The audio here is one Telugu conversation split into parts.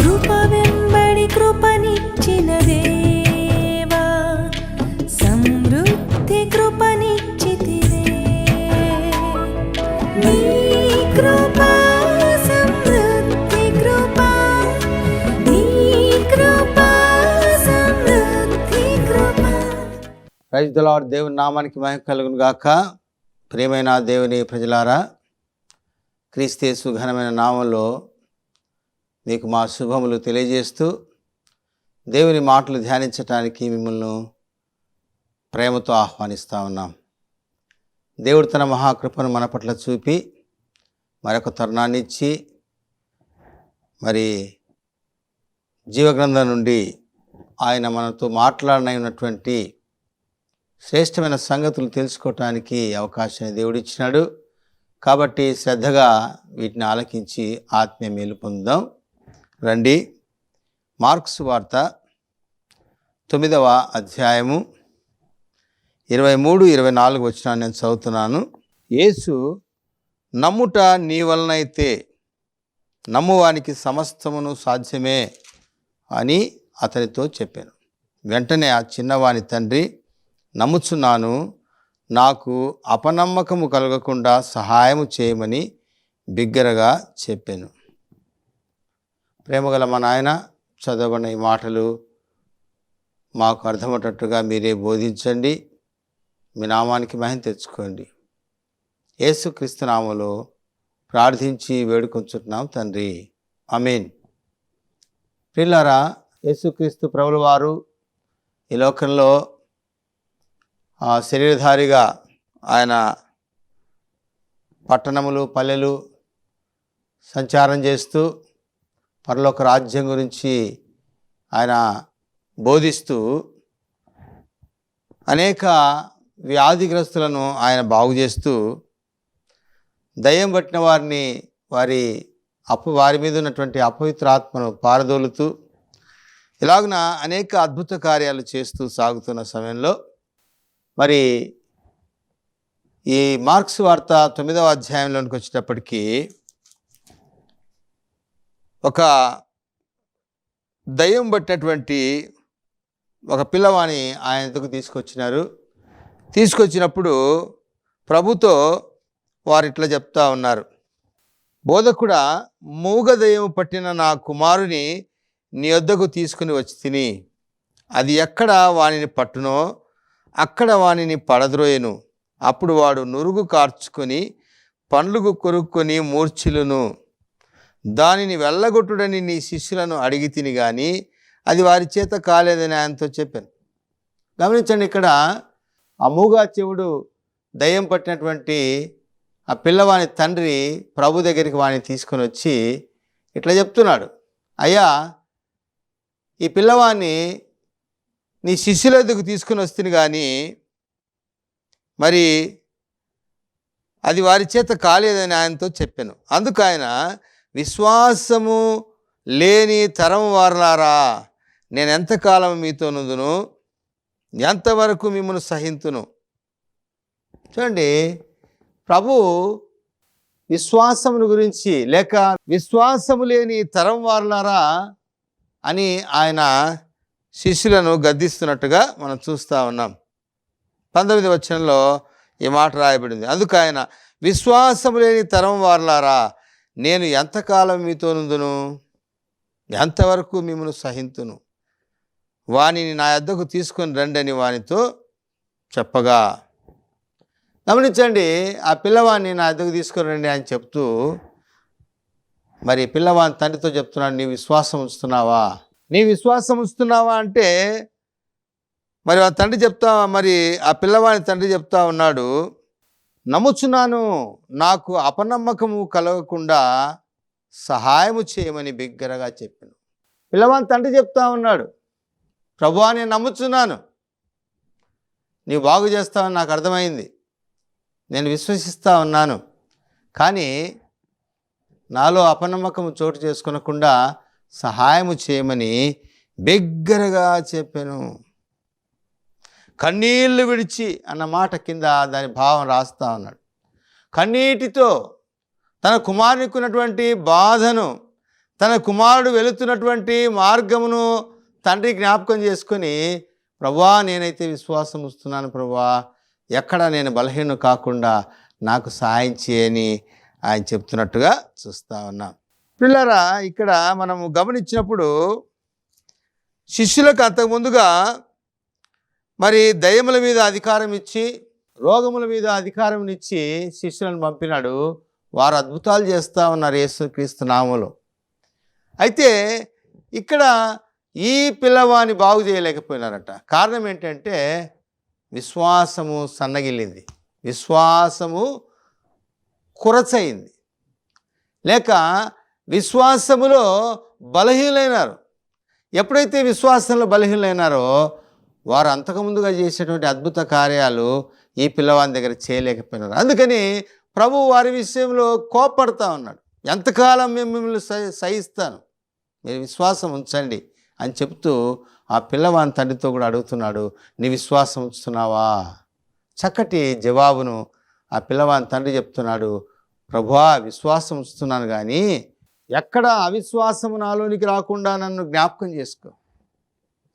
కృప వెంబడి కృపనిచ్చిన దేవా సమృద్ధి కృపనిచ్చితివే నీ కృప సమృద్ధి దేవుని నామానికి మహిమ కలుగును గాక. ప్రియమైన దేవుని ప్రజలారా క్రీస్తేసు ఘనమైన నామంలో మీకు మా శుభములు తెలియజేస్తూ దేవుని మాటలు ధ్యానించటానికి మిమ్మల్ని ప్రేమతో ఆహ్వానిస్తూ ఉన్నాం. దేవుడు తన మహాకృపను మన పట్ల చూపి మరొక తరుణాన్ని ఇచ్చి మరి జీవగ్రంథం నుండి ఆయన మనతో మాట్లాడనైనటువంటి శ్రేష్టమైన సంగతులు తెలుసుకోవటానికి అవకాశాన్ని దేవుడిచ్చినాడు. కాబట్టి శ్రద్ధగా వీటిని ఆలకించి ఆత్మీయ మేలు పొందుదాం. రండి. మార్క్స్ వార్త తొమ్మిదవ అధ్యాయము ఇరవై మూడు ఇరవై నాలుగు వచ్చిన నేను చదువుతున్నాను. యేసు నమ్ముట నీ వలనైతే నమ్మువానికి సమస్తమును సాధ్యమే అని అతనితో చెప్పాను. వెంటనే ఆ చిన్నవాని తండ్రి నమ్ముచున్నాను నాకు అపనమ్మకము కలగకుండా సహాయము చేయమని బిగ్గరగా చెప్పాను. ప్రేమగల మా నాయన చదవబడిన ఈ మాటలు మాకు అర్థమయ్యేటట్టుగా మీరే బోధించండి. మీ నామానికి మహిమ తెచ్చుకోండి. యేసుక్రీస్తు నామములో ప్రార్థించి వేడుకొంచుతున్నాం తండ్రి. అమీన్ పిల్లరా యేసుక్రీస్తు ప్రభుల వారు ఈ లోకంలో ఆ శరీరధారిగా ఆయన పట్టణములు పల్లెలు సంచారం చేస్తూ పరలోక రాజ్యం గురించి ఆయన బోధిస్తూ అనేక వ్యాధిగ్రస్తులను ఆయన బాగు చేస్తూ దయ్యం పట్టిన వారిని వారి అప్పు వారి మీద ఉన్నటువంటి అపవిత్ర ఆత్మను పారదోలుతూ ఇలాగున అనేక అద్భుత కార్యాలు చేస్తూ సాగుతున్న సమయంలో మరి ఈ మార్క్స్ వార్త తొమ్మిదవ అధ్యాయంలోనికి వచ్చేటప్పటికీ ఒక దయ్యం పట్టినటువంటి ఒక పిల్లవాని ఆయన ఎందుకు తీసుకొచ్చినారు. తీసుకొచ్చినప్పుడు ప్రభుతో వారు ఇట్లా చెప్తా ఉన్నారు. బోధకుడా మూగ దయ్యం పట్టిన నా కుమారుని నీ వద్దకు తీసుకుని వచ్చి తిని అది ఎక్కడ వానిని పట్టునో అక్కడ వానిని పడద్రోయను. అప్పుడు వాడు నురుగు కార్చుకొని పండ్లు కొరుక్కొని మూర్ఛిలును దానిని వెళ్ళగొట్టుడని నీ శిష్యులను అడిగి తిని కానీ అది వారి చేత కాలేదని ఆయనతో చెప్పాను. గమనించండి ఇక్కడ ఆ చెవుడు దయ్యం పట్టినటువంటి ఆ పిల్లవాని తండ్రి ప్రభు దగ్గరికి వాడిని తీసుకొని వచ్చి ఇట్లా చెప్తున్నాడు. అయ్యా ఈ పిల్లవాడిని నీ శిష్యుల దగ్గరకు తీసుకుని వస్తుంది కానీ మరి అది వారి చేత కాలేదని ఆయనతో చెప్పాను. అందుకు ఆయన విశ్వాసము లేని తరం వారలారా నేను ఎంతకాలం మీతో నుందును ఎంతవరకు మిమ్మల్ని సహింతును? చూడండి ప్రభు విశ్వాసమును గురించి లేక విశ్వాసము లేని తరం వారలారా అని ఆయన శిష్యులను గద్దిస్తున్నట్టుగా మనం చూస్తూ ఉన్నాం. పంతొమ్మిది వచనంలో ఈ మాట రాయబడింది. అందుకు ఆయన విశ్వాసము లేని తరం వారలారా నేను ఎంతకాలం మీతో నుందును ఎంతవరకు మిమ్మల్ని సహింతును? వానిని నా యొద్దకు తీసుకొని రండి అని వానితో చెప్పగా గమనించండి ఆ పిల్లవాడిని నా యొద్దకు తీసుకొని రండి అని చెప్తూ మరి పిల్లవాని తండ్రితో చెప్తున్నాడు నీ విశ్వాసం ఉంచుతున్నావా? నీ విశ్వాసం ఉంచుతున్నావా? అంటే మరి ఆ తండ్రి చెప్తా మరి ఆ పిల్లవాని తండ్రి చెప్తా ఉన్నాడు నమ్ముచున్నాను. నాకు అపనమ్మకము కలగకుండా సహాయము చేయమని బిగ్గరగా చెప్పాను. పిల్లవాని తండ్రి చెప్తా ఉన్నాడు ప్రభువా నేను నమ్ముచున్నాను. నీవు బాగు చేస్తావని నాకు అర్థమైంది. నేను విశ్వసిస్తా ఉన్నాను. కానీ నాలో అపనమ్మకం చోటు చేసుకునకుండా సహాయము చేయమని బిగ్గరగా చెప్పాను. కన్నీళ్ళు విడిచి అన్న మాట కింద దాని భావం రాస్తా ఉన్నాడు. కన్నీటితో తన కుమారునికి ఉన్నటువంటి బాధను తన కుమారుడు వెళుతున్నటువంటి మార్గమును తండ్రి జ్ఞాపకం చేసుకొని ప్రభా నేనైతే విశ్వాసం ఇస్తున్నాను ప్రభా. ఎక్కడ నేను బలహీనం కాకుండా నాకు సాయం చేయని ఆయన చెప్తున్నట్టుగా చూస్తా ఉన్నాం. పిల్లరా ఇక్కడ మనము గమనించినప్పుడు శిష్యులకు అంతకుముందుగా మరి దయముల మీద అధికారం ఇచ్చి రోగముల మీద అధికారం ఇచ్చి శిష్యులను పంపినాడు. వారు అద్భుతాలు చేస్తూ ఉన్నారు యేసుక్రీస్తు నామలు. అయితే ఇక్కడ ఈ పిల్లవాని బాగు చేయలేకపోయినారట. కారణం ఏంటంటే విశ్వాసము సన్నగిల్లింది. విశ్వాసము కురచయింది. లేక విశ్వాసములో బలహీనైనారు ఎప్పుడైతే విశ్వాసంలో బలహీనైనారో వారు అంతకుముందుగా చేసేటువంటి అద్భుత కార్యాలు ఈ పిల్లవాని దగ్గర చేయలేకపోయినారు. అందుకని ప్రభు వారి విషయంలో కోపడతా ఉన్నాడు. ఎంతకాలం మేము మిమ్మల్ని సహిస్తాను? మీరు విశ్వాసం ఉంచండి అని చెప్తూ ఆ పిల్లవాని తండ్రితో కూడా అడుగుతున్నాడు నీ విశ్వాసం ఉంచుతున్నావా? చక్కటి జవాబును ఆ పిల్లవాని తండ్రి చెప్తున్నాడు ప్రభువా విశ్వాసం ఉంచుతున్నాను కానీ ఎక్కడ అవిశ్వాసము నాలోనికి రాకుండా నన్ను జ్ఞాపకం చేసుకో.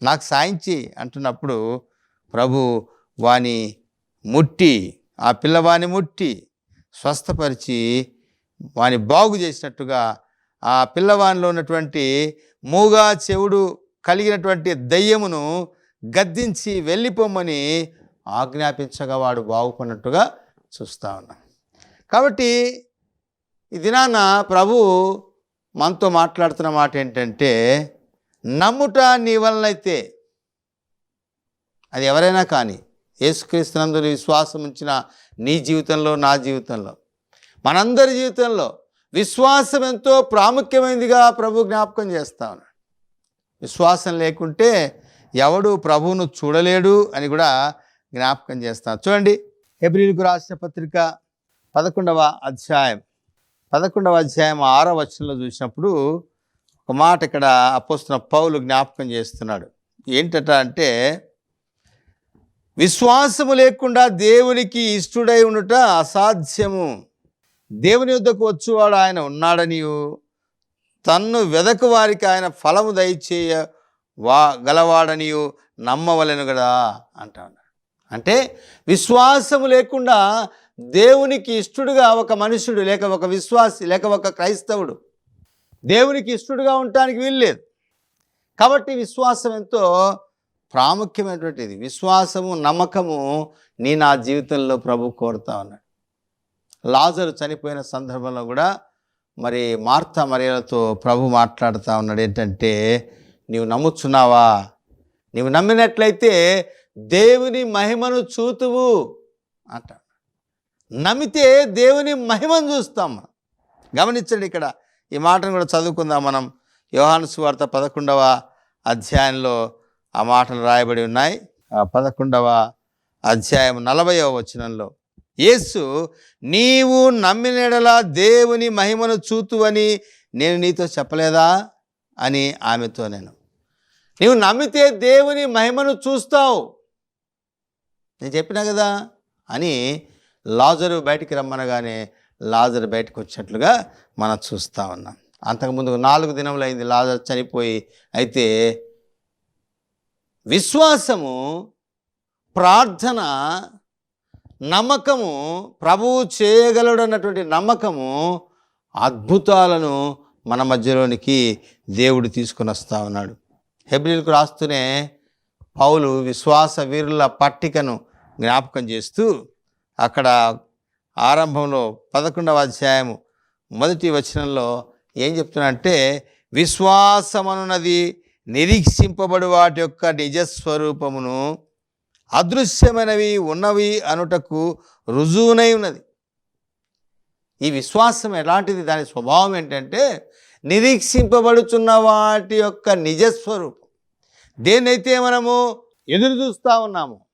నాకు సాయం చేయి అంటున్నప్పుడు ప్రభు వాని ముట్టి ఆ పిల్లవాని ముట్టి స్వస్థపరిచి వాని బాగు చేసినట్టుగా ఆ పిల్లవానిలో ఉన్నటువంటి మూగా చెవుడు కలిగినటువంటి దయ్యమును గద్దించి వెళ్ళిపోమని ఆజ్ఞాపించగా వాడు బాగుపడినట్టుగా చూస్తా ఉన్నాం. కాబట్టి ఈ దినాన ప్రభు మనతో మాట్లాడుతున్న మాట ఏంటంటే నమ్ముట నీ వలనైతే అది ఎవరైనా కానీ యేసుక్రీస్తునందు విశ్వాసం ఉంచిన నీ జీవితంలో నా జీవితంలో మనందరి జీవితంలో విశ్వాసం ఎంతో ప్రాముఖ్యమైనదిగా ప్రభు జ్ఞాపకం చేస్తా ఉన్నాడు. విశ్వాసం లేకుంటే ఎవడు ప్రభువును చూడలేడు అని కూడా జ్ఞాపకం చేస్తాను చూడండి ఎబ్రిల్కు రాసిన పత్రిక పదకొండవ అధ్యాయం పదకొండవ అధ్యాయం ఆరో వచనంలో చూసినప్పుడు ఒక మాట ఇక్కడ అపోస్తున్న పౌలు జ్ఞాపకం చేస్తున్నాడు. ఏంటట అంటే విశ్వాసము లేకుండా దేవునికి ఇష్టడై ఉండుట అసాధ్యము. దేవుని యొద్దకు వచ్చువాడు ఆయన ఉన్నాడని తన్ను వెదకు వారికి ఆయన ఫలము దయచేయ వా గలవాడని నమ్మవలెను కదా అంటా ఉన్నాడు అంటే విశ్వాసము లేకుండా దేవునికి ఇష్టడుగా ఒక మనుషుడు లేక ఒక విశ్వాసి లేక ఒక క్రైస్తవుడు దేవునికి ఇష్టడుగా ఉండటానికి వీల్లేదు. కాబట్టి విశ్వాసం ఎంతో ప్రాముఖ్యమైనటువంటిది. విశ్వాసము నమ్మకము నీ నా జీవితంలో ప్రభు కోరుతా ఉన్నాడు. లాజరు చనిపోయిన సందర్భంలో కూడా మరి మార్తా మరియలతో ప్రభు మాట్లాడుతూ ఉన్నాడు. ఏంటంటే నీవు నమ్ముచున్నావా? నీవు నమ్మినట్లయితే దేవుని మహిమను చూతువు అంట నమ్మితే దేవుని మహిమను చూస్తాం గమనించండి ఇక్కడ. ఈ మాటను కూడా చదువుకుందాం మనం. యోహాను సువార్త పదకొండవ అధ్యాయంలో ఆ మాటలు రాయబడి ఉన్నాయి. ఆ పదకొండవ అధ్యాయం నలభైవ వచనంలో యేసు నీవు నమ్మినడలా దేవుని మహిమను చూతువని నేను నీతో చెప్పలేదా? అని ఆమెతో నేను నీవు నమ్మితే దేవుని మహిమను చూస్తావు. నేను చెప్పినా కదా అని లాజరు బయటికి రమ్మనగానే లాజర్ బయటకు వచ్చినట్లుగా మనం చూస్తూ ఉన్నాం. అంతకుముందు నాలుగు దినములు అయింది లాజర్ చనిపోయి అయితే విశ్వాసము ప్రార్థన నమ్మకము ప్రభువు చేయగలడు అన్నటువంటి నమ్మకము అద్భుతాలను మన మధ్యలోనికి దేవుడు తీసుకొని వస్తూ ఉన్నాడు. హెబ్రిల్కు రాస్తూనే పౌలు విశ్వాస వీరుల పట్టికను జ్ఞాపకం చేస్తూ అక్కడ ఆరంభంలో పదకొండవ అధ్యాయము మొదటి వచనంలో ఏం చెప్తున్నాడంటే విశ్వాసమనున్నది నిరీక్షింపబడి వాటి యొక్క నిజస్వరూపమును అదృశ్యమైనవి ఉన్నవి అనుటకు రుజువునై ఉన్నది. ఈ విశ్వాసం ఎలాంటిది? దాని స్వభావం ఏంటంటే నిరీక్షింపబడుచున్న వాటి యొక్క నిజస్వరూపం. దేన్నైతే మనము ఎదురు చూస్తూ ఉన్నాము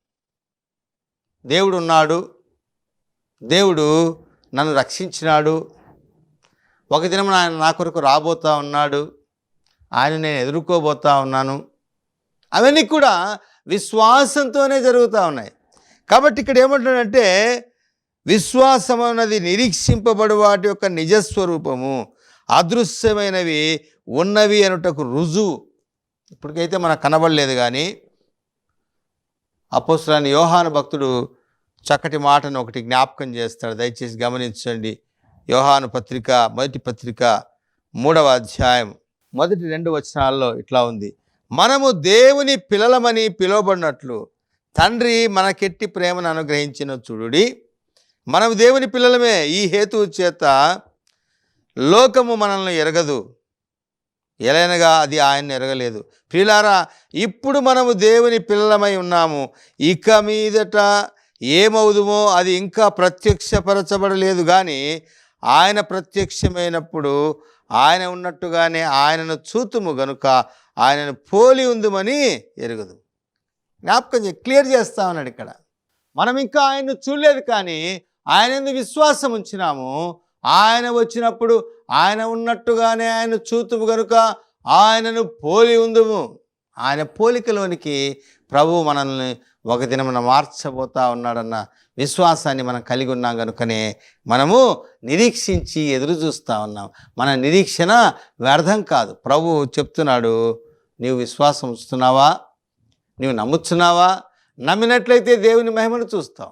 దేవుడు ఉన్నాడు దేవుడు నన్ను రక్షించినాడు. ఒక దినం ఆయన నా కొరకు రాబోతా ఉన్నాడు. ఆయన నేను ఎదుర్కోబోతా ఉన్నాను. అవన్నీ కూడా విశ్వాసంతోనే జరుగుతూ ఉన్నాయి. కాబట్టి ఇక్కడ ఏమంటున్నాడంటే విశ్వాసం అన్నది నిరీక్షింపబడి వాటి యొక్క నిజస్వరూపము. అదృశ్యమైనవి ఉన్నవి అనుటకు రుజువు. ఇప్పటికైతే మనకు కనబడలేదు కానీ అపోస్తులని యోహాను భక్తుడు చక్కటి మాటను ఒకటి జ్ఞాపకం చేస్తాడు. దయచేసి గమనించండి. యోహాను పత్రిక మొదటి పత్రిక మూడవ అధ్యాయం మొదటి రెండు వచనాల్లో ఇట్లా ఉంది. మనము దేవుని పిల్లలమని పిలువబడినట్లు తండ్రి మనకెట్టి ప్రేమను అనుగ్రహించిన చూడుడి. మనము దేవుని పిల్లలమే ఈ హేతువు చేత లోకము మనల్ని ఎరగదు. ఎలైనగా అది ఆయన్ని ఎరగలేదు. ప్రియులారా ఇప్పుడు మనము దేవుని పిల్లలమై ఉన్నాము. ఇక మీదట ఏమవుదుమో అది ఇంకా ప్రత్యక్షపరచబడలేదు కానీ ఆయన ప్రత్యక్షమైనప్పుడు ఆయన ఉన్నట్టుగానే ఆయనను చూతుము గనుక ఆయనను పోలి ఉందమని ఎరుగుదు. జ్ఞాపకం క్లియర్ చేస్తా ఉన్నాడు ఇక్కడ. మనం ఇంకా ఆయన్ను చూడలేదు కానీ ఆయన ఎందుకు విశ్వాసం ఉంచినాము. ఆయన వచ్చినప్పుడు ఆయన ఉన్నట్టుగానే ఆయన చూతుము గనుక ఆయనను పోలి ఉందుము. ఆయన పోలికలోనికి ప్రభు మనల్ని ఒక దినమున మార్చబోతా ఉన్నాడన్న విశ్వాసాన్ని మనం కలిగి ఉన్నాం కనుకనే మనము నిరీక్షించి ఎదురు చూస్తూ ఉన్నాం. మన నిరీక్షణ వ్యర్థం కాదు. ప్రభు చెప్తున్నాడు నీవు విశ్వాసం ఉంచుతున్నావా? నీవు నమ్ముతున్నావా నమ్మినట్లయితే దేవుని మహిమను చూస్తావు.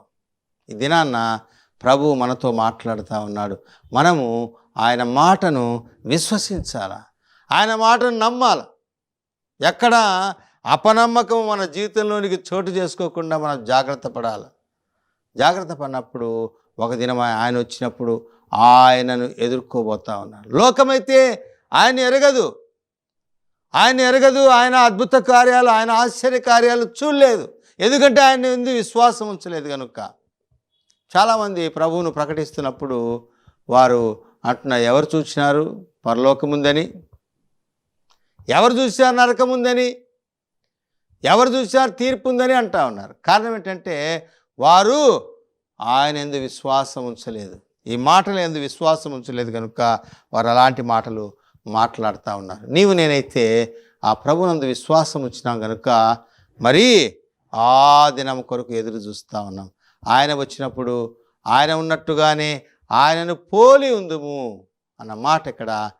ఈ దినాన్న ప్రభు మనతో మాట్లాడుతూ ఉన్నాడు. మనము ఆయన మాటను విశ్వసించాలా? ఆయన మాటను నమ్మాలి? ఎక్కడ అపనమ్మకం మన జీవితంలోనికి చోటు చేసుకోకుండా మనం జాగ్రత్త పడాలి. జాగ్రత్త పడినప్పుడు ఒక దినం ఆయన వచ్చినప్పుడు ఆయనను ఎదుర్కోబోతా ఉన్నాడు. లోకమైతే ఆయన ఎరగదు. ఆయన ఎరగదు ఆయన అద్భుత కార్యాలు ఆయన ఆశ్చర్య కార్యాలు చూడలేదు. ఎందుకంటే ఆయన ఎందు విశ్వాసం ఉంచలేదు కనుక. చాలామంది ప్రభువును ప్రకటిస్తున్నప్పుడు వారు అంటున్నారు ఎవరు చూసినారు? పరలోకముందని. ఎవరు చూసినారు నరకముందని? ఎవరు చూసినా తీర్పు ఉందని అంటా ఉన్నారు. కారణం ఏంటంటే వారు ఆయన ఎందు విశ్వాసం ఉంచలేదు. ఈ మాటలు ఎందు విశ్వాసం ఉంచలేదు కనుక వారు అలాంటి మాటలు మాట్లాడుతూ ఉన్నారు. నీవు నేనైతే ఆ ప్రభునందు విశ్వాసం ఉంచినాం కనుక మరి ఆ దినం కొరకు ఎదురు చూస్తూ ఉన్నాం. ఆయన వచ్చినప్పుడు ఆయన ఉన్నట్టుగానే ఆయనను పోలి ఉందుము అన్న మాట ఇక్కడ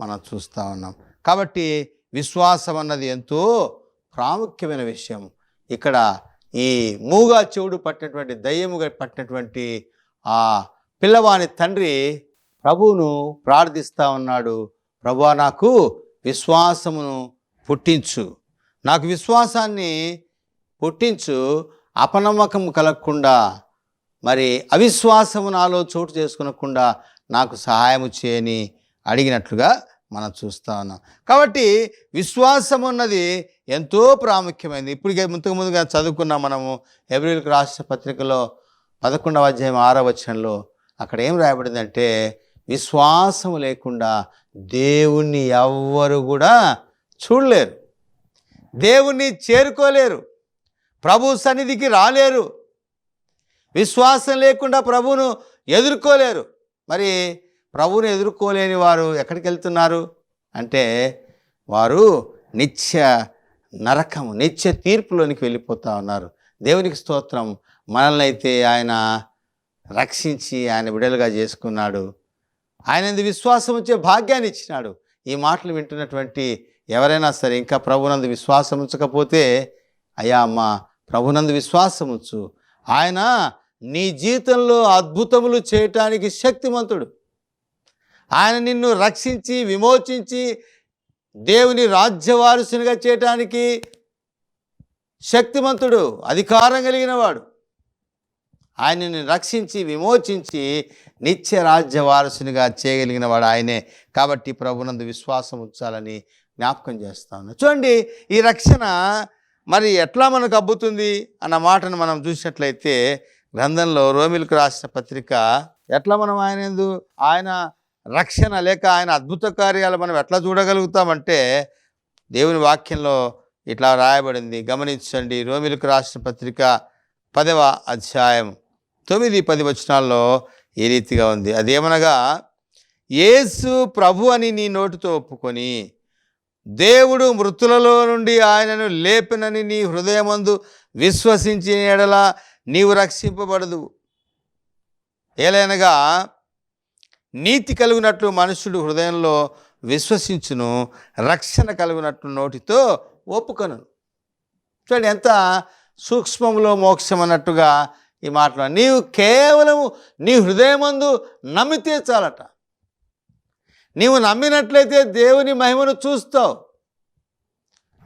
మనం చూస్తూ ఉన్నాం. కాబట్టి విశ్వాసం అన్నది ఎంతో ప్రాముఖ్యమైన విషయం. ఇక్కడ ఈ మూగా చెవుడు పట్టినటువంటి దయ్యముగా పట్టినటువంటి ఆ పిల్లవాని తండ్రి ప్రభువును ప్రార్థిస్తూ ఉన్నాడు. ప్రభు నాకు విశ్వాసమును పుట్టించు. నాకు విశ్వాసాన్ని పుట్టించు. అపనమ్మకం కలగకుండా మరి అవిశ్వాసము నాలో చోటు చేసుకునకుండా నాకు సహాయము చేయని అడిగినట్లుగా మనం చూస్తూ ఉన్నాం. కాబట్టి విశ్వాసం ఉన్నది ఎంతో ప్రాముఖ్యమైనది. ఇప్పటికే ముందుకు ముందుగా చదువుకున్నాం మనము ఎబ్రిల్కి రాష్ట్ర పత్రికలో పదకొండవ అధ్యాయం ఆరో వచనంలో అక్కడ ఏం రాయబడిందంటే విశ్వాసం లేకుండా దేవుణ్ణి ఎవ్వరు కూడా చూడలేరు. దేవుణ్ణి చేరుకోలేరు. ప్రభు సన్నిధికి రాలేరు. విశ్వాసం లేకుండా ప్రభువును ఎదుర్కోలేరు. మరి ప్రభువుని ఎదుర్కోలేని వారు ఎక్కడికి వెళ్తున్నారు? అంటే వారు నిత్య నరకము నిత్య తీర్పులోనికి వెళ్ళిపోతూ ఉన్నారు. దేవునికి స్తోత్రం. మనల్ని అయితే ఆయన రక్షించి ఆయన విడుదలగా చేసుకున్నాడు. ఆయన ఎందు విశ్వాసం వచ్చే భాగ్యాన్ని ఇచ్చినాడు. ఈ మాటలు వింటున్నటువంటి ఎవరైనా సరే ఇంకా ప్రభునందు విశ్వాసం ఉంచకపోతే అయ్యా అమ్మ ప్రభునందు విశ్వాసం ఉంచు. ఆయన నీ జీవితంలో అద్భుతములు చేయటానికి శక్తిమంతుడు. ఆయన నిన్ను రక్షించి విమోచించి దేవుని రాజ్యవారసునిగా చేయటానికి శక్తిమంతుడు అధికారం కలిగిన వాడు. ఆయనని రక్షించి విమోచించి నిత్య రాజ్య వారసునిగా చేయగలిగిన వాడు ఆయనే. కాబట్టి ప్రభునందు విశ్వాసం ఉంచాలని జ్ఞాపకం చేస్తాను చూడండి ఈ రక్షణ మరి ఎట్లా మనకు అబ్బుతుంది అన్న మాటను మనం చూసినట్లయితే గ్రంథంలో రోమిలకు రాసిన పత్రిక ఎట్లా మనం ఆయన ఎందు ఆయన రక్షణ లేక ఆయన అద్భుత కార్యాలు మనం ఎట్లా చూడగలుగుతామంటే దేవుని వాక్యంలో ఇట్లా రాయబడింది. గమనించండి రోమిలకు రాసిన పత్రిక పదవ అధ్యాయం తొమ్మిది పది వచనాల్లో ఈ రీతిగా ఉంది. అదేమనగా యేసు ప్రభు అని నీ నోటితో ఒప్పుకొని దేవుడు మృతులలో నుండి ఆయనను లేపినని నీ హృదయమందు విశ్వసించిన ఎడలా నీవు రక్షింపబడదు ఏలైనగా నీతి కలుగునట్లు మనుషుడు హృదయంలో విశ్వసించును రక్షణ కలుగునట్లు నోటితో ఒప్పుకొను. చూడండి ఎంత సూక్ష్మంలో మోక్షం అన్నట్టుగా ఈ మాటలు. నీవు కేవలం నీ హృదయమందు నమ్మితే చాలట. నీవు నమ్మినట్లయితే దేవుని మహిమను చూస్తావు.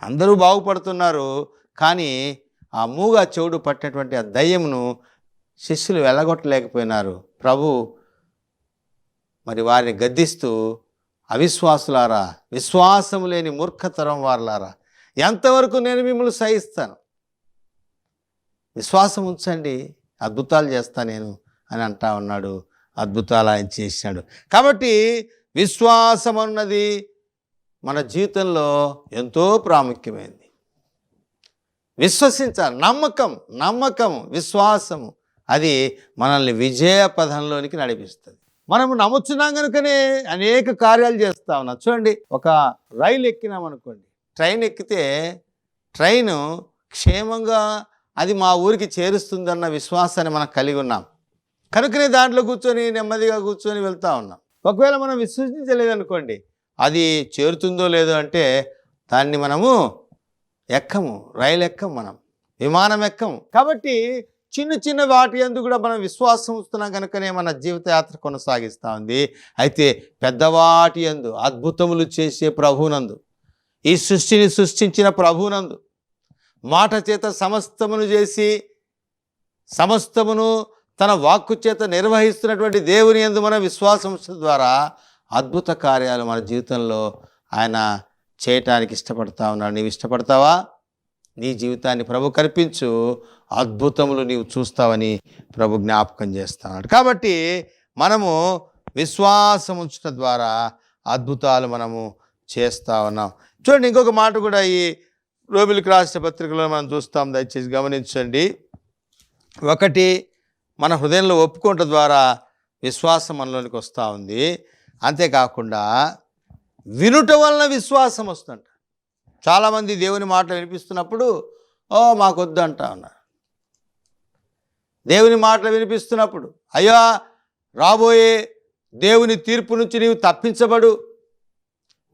అందరూ బాగుపడుతున్నారు కానీ ఆ మూగా చెవుడు పట్టినటువంటి ఆ దయ్యమును శిష్యులు వెళ్ళగొట్టలేకపోయినారు. ప్రభు మరి వారిని గద్దిస్తూ అవిశ్వాసులారా విశ్వాసము లేని మూర్ఖతరం వారులారా ఎంతవరకు నేను మిమ్మల్ని సహిస్తాను? విశ్వాసం ఉంచండి అద్భుతాలు చేస్తా నేను అని అంటా ఉన్నాడు అద్భుతాలు ఆయన చేసినాడు. కాబట్టి విశ్వాసం అన్నది మన జీవితంలో ఎంతో ప్రాముఖ్యమైనది విశ్వసించాలి నమ్మకం నమ్మకం విశ్వాసము అది మనల్ని విజయ నడిపిస్తుంది. మనము నమ్ముచున్నాం కనుకనే అనేక కార్యాలు చేస్తా ఉన్నాం. చూడండి ఒక రైలు ఎక్కినాం అనుకోండి. ట్రైన్ ఎక్కితే ట్రైను క్షేమంగా అది మా ఊరికి చేరుస్తుందన్న విశ్వాసాన్ని మనం కలిగి ఉన్నాం. కనుకనే దాంట్లో కూర్చొని నెమ్మదిగా కూర్చొని వెళ్తూ ఉన్నాం. ఒకవేళ మనం విశ్వసించలేదనుకోండి అది చేరుతుందో లేదో అంటే దాన్ని మనము ఎక్కము రైలు ఎక్కం మనం విమానం ఎక్కము. కాబట్టి చిన్న చిన్న వాటి అందు కూడా మనం విశ్వాసం ఉంచుతున్నాం కనుకనే మన జీవితయాత్ర కొనసాగిస్తూ ఉంది. అయితే పెద్దవాటి అందు అద్భుతములు చేసే ప్రభునందు ఈ సృష్టిని సృష్టించిన ప్రభునందు మాట చేత సమస్తమును చేసి సమస్తమును తన వాక్కు చేత నిర్వహిస్తున్నటువంటి దేవుని యందు మన విశ్వాసం ద్వారా అద్భుత కార్యాలు మన జీవితంలో ఆయన చేయటానికి ఇష్టపడతా ఉన్నాడు నీవు ఇష్టపడతావా? నీ జీవితాన్ని ప్రభు కల్పించు అద్భుతములు నీవు చూస్తావని ప్రభు జ్ఞాపకం చేస్తున్నాడు కాబట్టి మనము విశ్వాసం ఉంచడం ద్వారా అద్భుతాలు మనము చేస్తా ఉన్నాం. చూడండి ఇంకొక మాట కూడా ఈ రోమిలకు రాసిన పత్రికలో మనం చూస్తాం. దయచేసి గమనించండి. ఒకటి మన హృదయంలో ఒప్పుకోవటం ద్వారా విశ్వాసం మనలోనికి వస్తూ ఉంది. అంతేకాకుండా వినుట వలన విశ్వాసం వస్తుందంట. చాలామంది దేవుని మాటలు వినిపిస్తున్నప్పుడు ఓ మాకొద్దు అంటా ఉన్నారు దేవుని మాటలు వినిపిస్తున్నప్పుడు అయ్యా రాబోయే దేవుని తీర్పు నుంచి నీవు తప్పించబడు.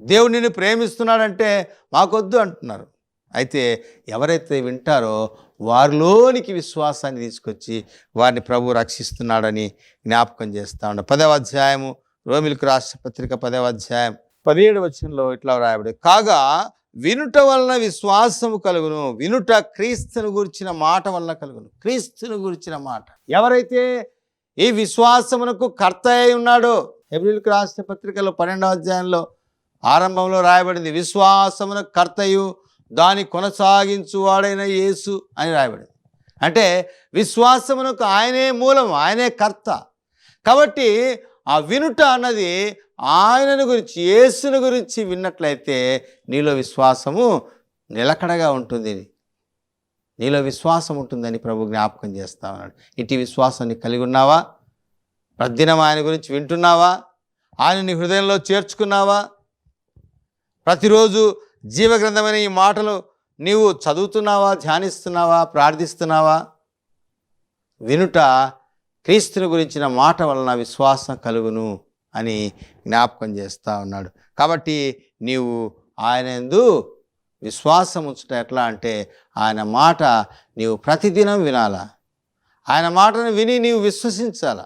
దేవుడు నిన్ను ప్రేమిస్తున్నాడంటే మాకొద్దు అంటున్నారు. అయితే ఎవరైతే వింటారో వారిలోనికి విశ్వాసాన్ని తీసుకొచ్చి వారిని ప్రభు రక్షిస్తున్నాడని జ్ఞాపకం చేస్తా ఉండ పదవ అధ్యాయము రోమిలకు రాష్ట్ర పత్రిక పదవ అధ్యాయం పదిహేడు వచనంలో ఇట్లా రాయబడి కాగా వినుట వలన విశ్వాసము కలుగును. వినుట క్రీస్తును గురించిన మాట వలన కలుగును. క్రీస్తును గురించిన మాట. ఎవరైతే ఈ విశ్వాసమునకు కర్త అయి ఉన్నాడో ఎబ్రిల్కి రాసిన పత్రికలో పన్నెండవ అధ్యాయంలో ఆరంభంలో రాయబడింది విశ్వాసమున కర్తయు దాని కొనసాగించువాడైన యేసు అని రాయబడింది. అంటే విశ్వాసమునకు ఆయనే మూలం ఆయనే కర్త. కాబట్టి ఆ వినుట అన్నది ఆయనను గురించి యేసును గురించి విన్నట్లయితే నీలో విశ్వాసము నిలకడగా ఉంటుంది. నీలో విశ్వాసం ఉంటుందని ప్రభు జ్ఞాపకం చేస్తా ఉన్నాడు. ఇటు విశ్వాసాన్ని కలిగి ఉన్నావా? ప్రతిదినం ఆయన గురించి వింటున్నావా? ఆయన నీ హృదయంలో చేర్చుకున్నావా? ప్రతిరోజు జీవగ్రంథమైన ఈ మాటలు నీవు చదువుతున్నావా? ధ్యానిస్తున్నావా? ప్రార్థిస్తున్నావా? వినుట క్రీస్తుని గురించిన మాట వలన విశ్వాసం కలుగును. అని జ్ఞాపకం చేస్తూ ఉన్నాడు. కాబట్టి నీవు ఆయన ఎందు విశ్వాసం ఉంచడం ఎట్లా అంటే ఆయన మాట నీవు ప్రతిదినం వినాలా? ఆయన మాటను విని నీవు విశ్వసించాలా?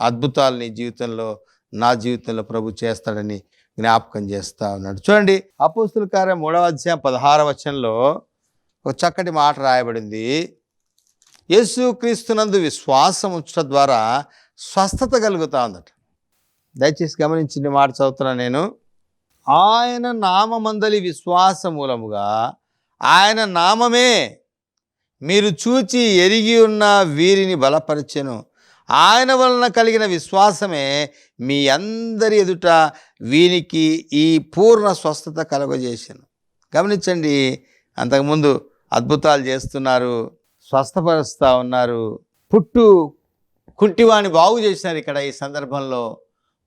అద్భుతాలు నీ జీవితంలో నా జీవితంలో ప్రభు చేస్తాడని జ్ఞాపకం చేస్తూ ఉన్నాడు. చూడండి అపోస్తుల కార్యం మూడవ అధ్యాయం పదహార వచనంలో ఒక చక్కటి మాట రాయబడింది. యేసుక్రీస్తునందు విశ్వాసం ఉంచడం ద్వారా స్వస్థత కలుగుతా ఉందట. దయచేసి గమనించింది మాట చదువుతున్నా నేను. ఆయన నామమందలి విశ్వాస మూలముగా ఆయన నామమే మీరు చూచి ఎరిగి ఉన్న వీరిని బలపరచెను. ఆయన వలన కలిగిన విశ్వాసమే మీ అందరి ఎదుట వీరికి ఈ పూర్ణ స్వస్థత కలుగజేసాను. గమనించండి అంతకుముందు అద్భుతాలు చేస్తున్నారు స్వస్థపరుస్తూ ఉన్నారు. పుట్టు కుంటివాణి బాగు చేసినారు ఇక్కడ ఈ సందర్భంలో.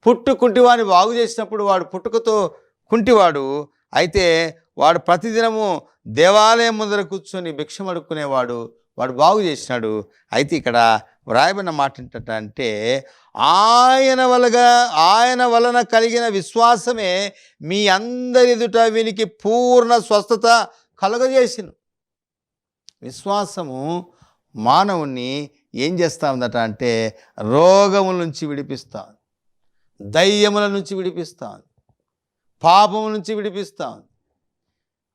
పుట్టు కుంటివాణి బాగు చేసినప్పుడు వాడు పుట్టుకతో కుంటివాడు. అయితే వాడు ప్రతిదినము దేవాలయం ముందర కూర్చొని భిక్షం అడుక్కునేవాడు వాడు బాగు చేసినాడు. అయితే ఇక్కడ వ్రాయబడిన మాట ఏంటంటే ఆయన వలగా ఆయన వలన కలిగిన విశ్వాసమే మీ అందరి ఎదుట వీనికి పూర్ణ స్వస్థత కలుగజేసిన. విశ్వాసము మానవుణ్ణి ఏం చేస్తా ఉందట అంటే రోగముల నుంచి విడిపిస్తా దయ్యముల నుంచి విడిపిస్తా పాపం పాపము నుంచి విడిపిస్తా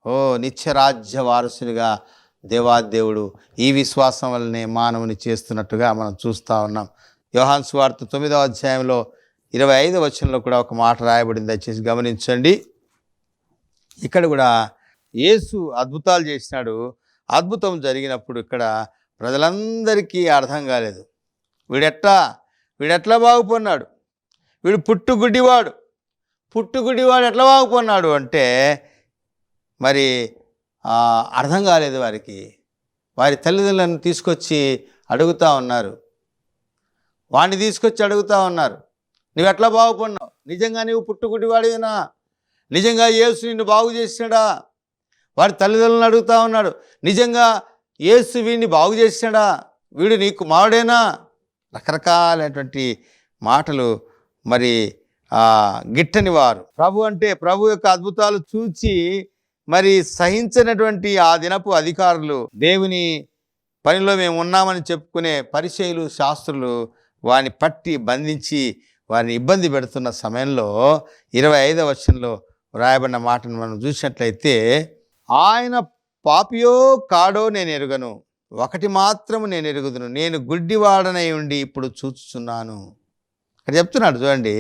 ఓ నిత్యరాజ్య వారసునిగా దేవాదేవుడు ఈ విశ్వాసం వల్లనే మానవుని చేస్తున్నట్టుగా మనం చూస్తూ ఉన్నాం. యోహాన్ సువార్త తొమ్మిదవ అధ్యాయంలో ఇరవై ఐదవ వచనంలో కూడా ఒక మాట రాయబడింది. దయచేసి గమనించండి. ఇక్కడ కూడా యేసు అద్భుతాలు చేసినాడు. అద్భుతం జరిగినప్పుడు ఇక్కడ ప్రజలందరికీ అర్థం కాలేదు. వీడెట్లా? వీడెట్లా బాగుపడినాడు? వీడు పుట్టుగుడ్డివాడు. పుట్టుగుడ్డివాడు ఎట్లా బాగుపడినాడు అంటే మరి అర్థం కాలేదు వారికి. వారి తల్లిదండ్రులను తీసుకొచ్చి అడుగుతా ఉన్నారు. వాడిని తీసుకొచ్చి అడుగుతా ఉన్నారు. నువ్వు ఎట్లా బాగుపడినావు? నిజంగా నీవు పుట్టుగుడ్డివాడివేనా? నిజంగా యేసు నిన్ను బాగు చేసినాడా? వారి తల్లిదండ్రులను అడుగుతా ఉన్నాడు. నిజంగా యేసు వీడిని బాగు చేసినాడా? వీడు నీ కుమారుడేనా? రకరకాలైనటువంటి మాటలు మరి గిట్టని వారు. ప్రభు అంటే ప్రభు యొక్క అద్భుతాలు చూచి మరి సహించినటువంటి ఆ దినపు అధికారులు దేవుని పనిలో మేము ఉన్నామని చెప్పుకునే పరిచయులు శాస్త్రులు వారిని పట్టి బంధించి వారిని ఇబ్బంది పెడుతున్న సమయంలో ఇరవై ఐదవ వర్షంలో వ్రాయబడిన మాటను మనం చూసినట్లయితే ఆయన పాపియో కాడో నేను ఎరుగను. ఒకటి మాత్రము నేను ఎరుగుదును. నేను గుడ్డివాడనై ఉండి ఇప్పుడు చూచుచున్నాను. ఇక్కడ చెప్తున్నాడు చూడండి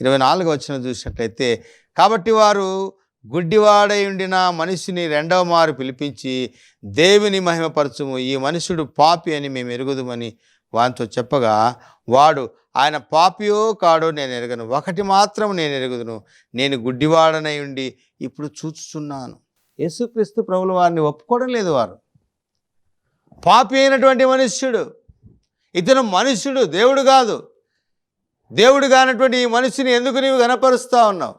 ఇరవై నాలుగు వచ్చిన చూసినట్లయితే కాబట్టి వారు గుడ్డివాడై ఉండిన మనిషిని రెండవ మారు పిలిపించి దేవుని మహిమపరచుము ఈ మనుషుడు పాపి అని మేము ఎరుగుదుమని వానితో చెప్పగా వాడు ఆయన పాపియో కాడో నేను ఎరగను ఒకటి మాత్రం నేను ఎరుగుదును నేను గుడ్డివాడనై ఉండి ఇప్పుడు చూచుచున్నాను. యేసుక్రీస్తు ప్రభుల వారిని ఒప్పుకోవడం లేదు వారు. పాపి అయినటువంటి మనుష్యుడు ఇతను మనుష్యుడు దేవుడు కాదు. దేవుడు కానటువంటి ఈ మనిషిని ఎందుకు నీవు కనపరుస్తూ ఉన్నావు?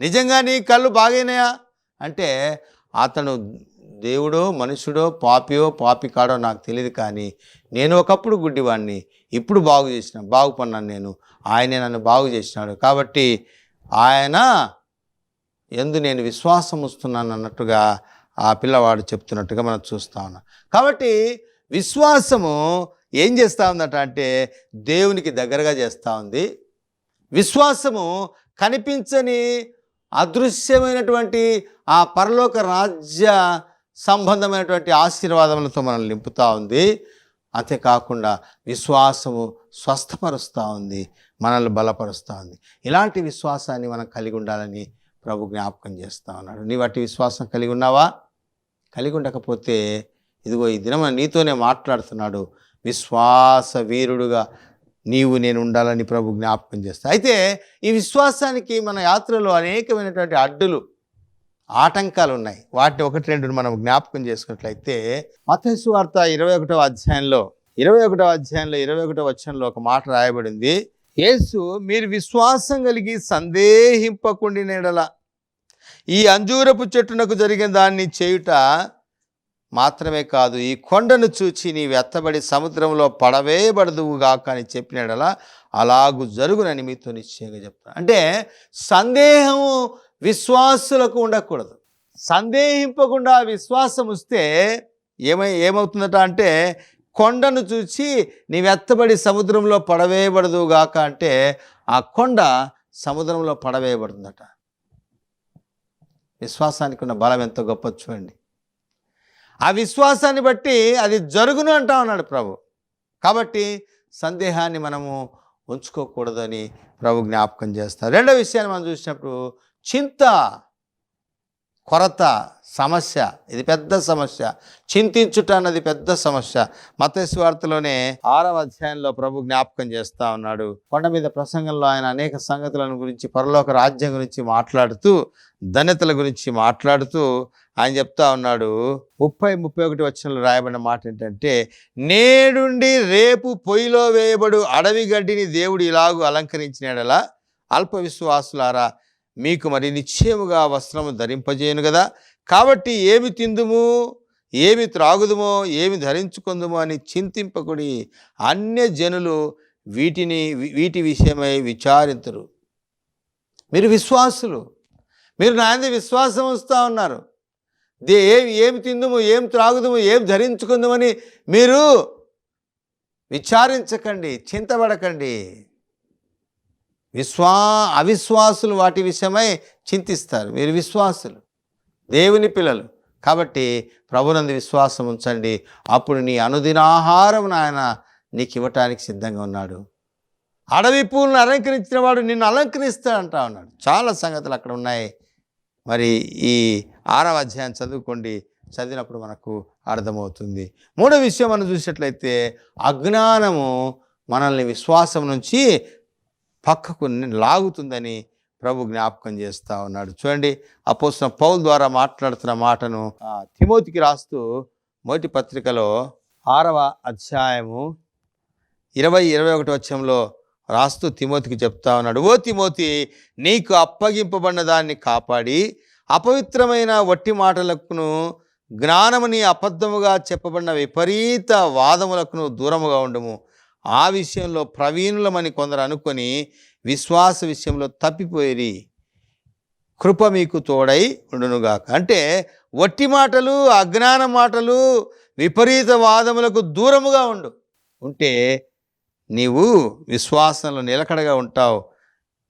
నిజంగా నీ కళ్ళు బాగైనాయా? అంటే అతను దేవుడో మనుషుడో పాపియో పాపి కాడో నాకు తెలియదు కానీ నేను ఒకప్పుడు గుడ్డివాడిని ఇప్పుడు బాగు చేసిన బాగుపడినాను నేను. ఆయనే నన్ను బాగు చేసినాడు. కాబట్టి ఆయన ఎందు నేను విశ్వాసం వస్తున్నాను అన్నట్టుగా ఆ పిల్లవాడు చెప్తున్నట్టుగా మనం చూస్తా ఉన్నాం. కాబట్టి విశ్వాసము ఏం చేస్తూ ఉందట అంటే దేవునికి దగ్గరగా చేస్తూ ఉంది. విశ్వాసము కనిపించని అదృశ్యమైనటువంటి ఆ పరలోక రాజ్య సంబంధమైనటువంటి ఆశీర్వాదములతో మనల్ని నింపుతూ ఉంది. అంతేకాకుండా విశ్వాసము స్వస్థపరుస్తూ ఉంది. మనల్ని బలపరుస్తూ ఉంది. ఇలాంటి విశ్వాసాన్ని మనం కలిగి ఉండాలని ప్రభు జ్ఞాపకం చేస్తూ ఉన్నాడు. నీవు అట్టి విశ్వాసం కలిగి ఉన్నావా? కలిగి ఉండకపోతే ఇదిగో ఈ దినం నీతోనే మాట్లాడుతున్నాడు. విశ్వాస వీరుడుగా నీవు నేను ఉండాలని ప్రభు జ్ఞాపకం చేస్తా. అయితే ఈ విశ్వాసానికి మన యాత్రలో అనేకమైనటువంటి అడ్డులు ఆటంకాలు ఉన్నాయి. వాటిని ఒకటి రెండు మనం జ్ఞాపకం చేసుకున్నట్లయితే మతసు వార్త ఇరవై ఒకటవ అధ్యాయంలో ఇరవై ఒకటవ అధ్యాయంలో ఇరవై ఒకటవ వచనంలో ఒక మాట రాయబడింది. యేసు మీరు విశ్వాసం కలిగి సందేహింపకుండి నేడల ఈ అంజూరపు చెట్టునకు జరిగిన దాన్ని చేయుట మాత్రమే కాదు ఈ కొండను చూచి నీ వెత్తబడి సముద్రంలో పడవేయబడదువుగాక అని చెప్పినడలా అలాగు జరుగునని మీతో నిశ్చయంగా చెప్తాను అంటే సందేహము విశ్వాసులకు ఉండకూడదు. సందేహింపకుండా విశ్వాసం వస్తే ఏమై ఏమవుతుందట అంటే కొండను చూసి నీ వెత్తబడి సముద్రంలో పడవేయబడదువుగాక అంటే ఆ కొండ సముద్రంలో పడవేయబడుతుందట. విశ్వాసానికి ఉన్న బలం ఎంతో గొప్ప చూడండి. ఆ విశ్వాసాన్ని బట్టి అది జరుగును అంటా ఉన్నాడు ప్రభు. కాబట్టి సందేహాన్ని మనము ఉంచుకోకూడదని ప్రభు జ్ఞాపకం చేస్తారు. రెండో విషయాన్ని మనం చూసినప్పుడు చింత కొరత సమస్య ఇది పెద్ద సమస్య. చింతించుట అన్నది పెద్ద సమస్య. మతస్వార్తలోనే ఆరవ అధ్యాయంలో ప్రభు జ్ఞాపకం చేస్తా ఉన్నాడు. కొండ మీద ప్రసంగంలో ఆయన అనేక సంగతులను గురించి పరలోక రాజ్యం గురించి మాట్లాడుతూ ధన్యతల గురించి మాట్లాడుతూ ఆయన చెప్తా ఉన్నాడు. ముప్పై ముప్పై ఒకటి వచ్చినలో రాయబడిన మాట ఏంటంటే నేడుండి రేపు పొయ్యిలో వేయబడు అడవి గడ్డిని దేవుడు ఇలాగూ అలంకరించినడలా? అల్ప విశ్వాసులారా మీకు మరి నిశ్చయముగా వస్త్రము ధరింపజేయను కదా కాబట్టి ఏమి తిందుము? ఏమి త్రాగుదుమో? ఏమి ధరించుకుందుమో అని చింతింపకుడి అన్య జనులు వీటిని వీటి విషయమై విచారించరు మీరు విశ్వాసులు. మీరు నా విశ్వాసం వస్తూ ఉన్నారు. దే ఏమి ఏమి తిందుము? ఏం త్రాగుదుము? ఏం ధరించుకుందామని మీరు విచారించకండి చింతపడకండి విశ్వా అవిశ్వాసులు వాటి విషయమై చింతిస్తారు. మీరు విశ్వాసులు. దేవుని పిల్లలు. కాబట్టి ప్రభునందు విశ్వాసం ఉంచండి. అప్పుడు నీ అనుదినాహారం ఆయన నీకు ఇవ్వటానికి సిద్ధంగా ఉన్నాడు. అడవి పూలను అలంకరించిన వాడు నిన్ను అలంకరిస్తాడంటా ఉన్నాడు చాలా సంగతులు అక్కడ ఉన్నాయి. మరి ఈ ఆరవ అధ్యాయం చదువుకోండి. చదివినప్పుడు మనకు అర్థమవుతుంది. మూడో విషయం మనం చూసినట్లయితే అజ్ఞానము మనల్ని విశ్వాసం నుంచి పక్కకు లాగుతుందని ప్రభు జ్ఞాపకం చేస్తూ ఉన్నాడు. చూడండి అపోసిన పౌల్ ద్వారా మాట్లాడుతున్న మాటను తిమోతికి రాస్తూ మొదటి పత్రికలో ఆరవ అధ్యాయము ఇరవై ఇరవై ఒకటి వచ్చంలో రాస్తూ తిమోతికి చెప్తా ఉన్నాడు. ఓ తిమోతి నీకు అప్పగింపబడిన దాన్ని కాపాడి అపవిత్రమైన వట్టి మాటలకును జ్ఞానముని అబద్ధముగా చెప్పబడిన విపరీత వాదములకును దూరముగా ఉండము. ఆ విషయంలో ప్రవీణులమని కొందరు అనుకొని విశ్వాస విషయంలో తప్పిపోయిరి. కృప మీకు తోడై ఉండునుగాక. అంటే వట్టి మాటలు అజ్ఞాన మాటలు విపరీత వాదములకు దూరముగా ఉండు. ఉంటే నీవు విశ్వాసంలో నిలకడగా ఉంటావు.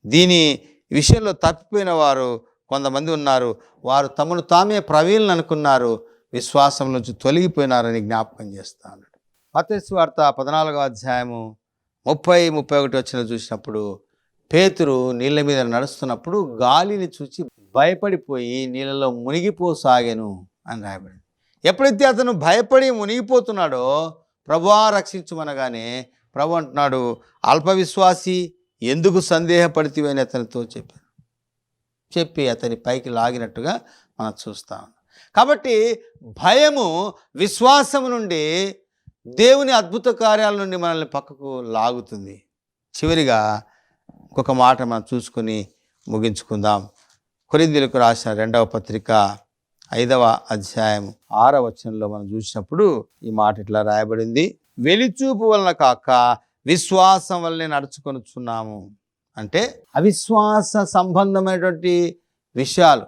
దీని విషయంలో తప్పిపోయిన వారు కొంతమంది ఉన్నారు. వారు తమను తామే ప్రవీణులు అనుకున్నారు విశ్వాసం నుంచి తొలగిపోయినారని జ్ఞాపకం చేస్తాను. ఉన్నాడు వార్త పద్నాలుగో అధ్యాయము ముప్పై ముప్పై ఒకటి వచ్చిన చూసినప్పుడు పేతురు నీళ్ళ మీద నడుస్తున్నప్పుడు గాలిని చూసి భయపడిపోయి నీళ్ళలో మునిగిపోసాగాను అని రాయబడింది. ఎప్పుడైతే అతను భయపడి మునిగిపోతున్నాడో ప్రభువా రక్షించుమనగానే ప్రభు అంటున్నాడు అల్పవిశ్వాసి ఎందుకు సందేహపడితివని అని అతనితో చెప్పాను చెప్పి అతని పైకి లాగినట్టుగా మనం చూస్తాం కాబట్టి భయము విశ్వాసము నుండి దేవుని అద్భుత కార్యాల నుండి మనల్ని పక్కకు లాగుతుంది. చివరిగా ఇంకొక మాట మనం చూసుకొని ముగించుకుందాం. కొరిందులకు రాసిన రెండవ పత్రిక ఐదవ అధ్యాయం ఆరవ వచనంలో మనం చూసినప్పుడు ఈ మాట ఇట్లా రాయబడింది. వెలిచూపు వలన కాక విశ్వాసం వల్లనే నడుచుకొనుచున్నాము. అంటే అవిశ్వాస సంబంధమైనటువంటి విషయాలు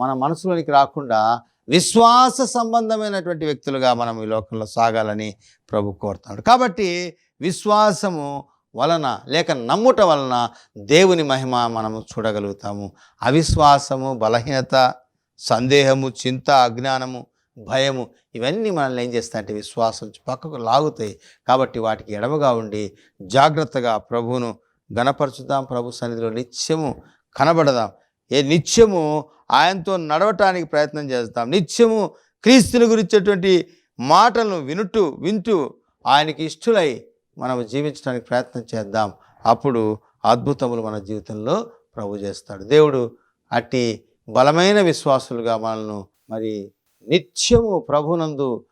మన మనసులోనికి రాకుండా విశ్వాస సంబంధమైనటువంటి వ్యక్తులుగా మనం ఈ లోకంలో సాగాలని ప్రభు కోరుతాడు కాబట్టి విశ్వాసము వలన లేక నమ్ముట వలన దేవుని మహిమ మనము చూడగలుగుతాము. అవిశ్వాసము బలహీనత సందేహము చింత అజ్ఞానము భయము ఇవన్నీ మనల్ని ఏం చేస్తాయంటే విశ్వాసం పక్కకు లాగుతాయి. కాబట్టి వాటికి ఎడమగా ఉండి జాగ్రత్తగా ప్రభువును గణపరచుదాం ప్రభు సన్నిధిలో నిత్యము కనబడదాం. ఏ నిత్యము ఆయనతో నడవటానికి ప్రయత్నం చేస్తాం. నిత్యము క్రీస్తుని గురించేటువంటి మాటలను వినుటూ వింటూ ఆయనకి ఇష్టలై మనం జీవించడానికి ప్రయత్నం చేద్దాం. అప్పుడు అద్భుతములు మన జీవితంలో ప్రభు చేస్తాడు. దేవుడు అట్టి బలమైన విశ్వాసులుగా మనల్ని మరి నిత్యము ప్రభునందు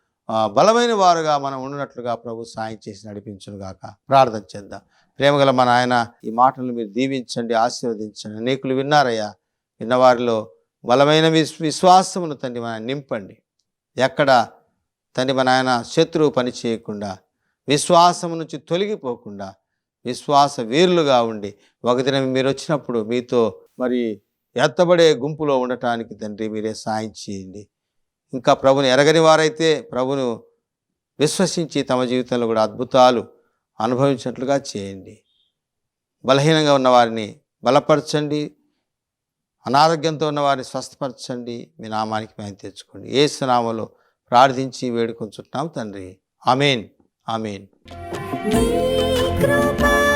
బలమైన వారుగా మనం ఉండినట్లుగా ప్రభు సాయం చేసి నడిపించునుగాక ప్రార్థన చేద్దాం. ప్రేమగల మన ఆయన ఈ మాటలు మీరు దీవించండి ఆశీర్వదించండి. అనేకులు విన్నారయ్యా. విన్నవారిలో బలమైన విశ్ విశ్వాసమును తండ్రి మన నింపండి. ఎక్కడ తండ్రి మన ఆయన శత్రువు పని చేయకుండా విశ్వాసం నుంచి తొలగిపోకుండా విశ్వాస వీరులుగా ఉండి ఒక దినం మీరు వచ్చినప్పుడు మీతో మరి ఎత్తబడే గుంపులో ఉండటానికి తండ్రి మీరే సాయం చేయండి. ఇంకా ప్రభుని ఎరగని వారైతే ప్రభును విశ్వసించి తమ జీవితంలో కూడా అద్భుతాలు అనుభవించినట్లుగా చేయండి. బలహీనంగా ఉన్న వారిని బలపరచండి. అనారోగ్యంతో ఉన్న వారిని స్వస్థపరచండి. మీ నామానికి మేము తెచ్చుకోండి. ఏ సునామలో ప్రార్థించి వేడుకొంచుంటున్నాం తండ్రి. ఆమెన్. ఆమెన్. కృపా